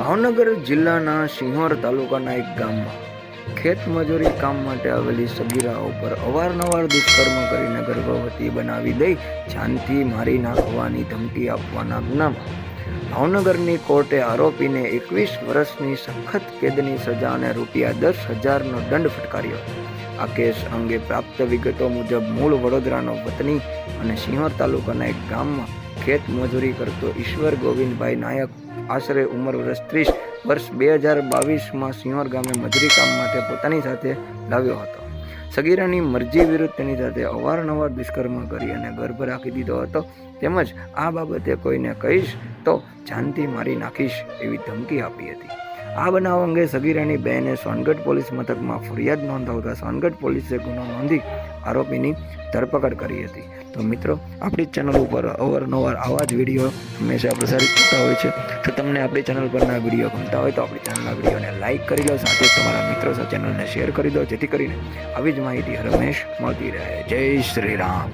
ભાવનગર જિલ્લાના સિંહોર તાલુકાના એક ગામમાં ખેત મજૂરી કામ માટે આવેલી સગીરાઓ પર અવારનવાર દુષ્કર્મ કરીને ગર્ભવતી બનાવી દઈ જાનથી મારી નાખવાની ધમકી આપવાના ગુનામાં. ભાવનગરની કોર્ટે આરોપીને એકવીસ વર્ષની સખત કેદની સજા અને રૂપિયા દસ હજારનો દંડ ફટકાર્યો. આ કેસ અંગે પ્રાપ્ત વિગતો મુજબ મૂળ વડોદરાનો વતની અને સિંહોર તાલુકાના એક ગામમાં ખેત મજૂરી કરતો ઈશ્વર ગોવિંદભાઈ નાયક આશરે ઉંમર વર્ષ ત્રીસ વર્ષ બે હજાર બાવીસમાં સિંહોર ગામે મજૂરી કામ માટે પોતાની સાથે લાવ્યો હતો. સગીરાની મરજી વિરુદ્ધ તેની સાથે અવારનવાર દુષ્કર્મ કરી અને ગર્ભ રાખી દીધો હતો. તેમજ આ બાબતે કોઈને કહીશ તો જાનથી મારી નાખીશ એવી ધમકી આપી હતી. આ બનાવ અંગે સગીરાની બહેને સોનગઢ પોલીસ મથકમાં ફરિયાદ નોંધાવતા સોનગઢ પોલીસે ગુનો નોંધી આરોપીની ધરપકડ કરી હતી. તો મિત્રો, આપણી ચેનલ ઉપર અવારનવાર આવા જ વીડિયો હંમેશા પ્રસારિત થતા હોય છે. તો તમને આપણી ચેનલ પરના વીડિયો ગમતા હોય તો આપણી ચેનલના વિડીયોને લાઇક કરી લો સાથે તમારા મિત્રો સાથે ચેનલને શેર કરી દો, જેથી કરીને આવી જ માહિતી હંમેશ મળતી રહે. જય શ્રી રામ.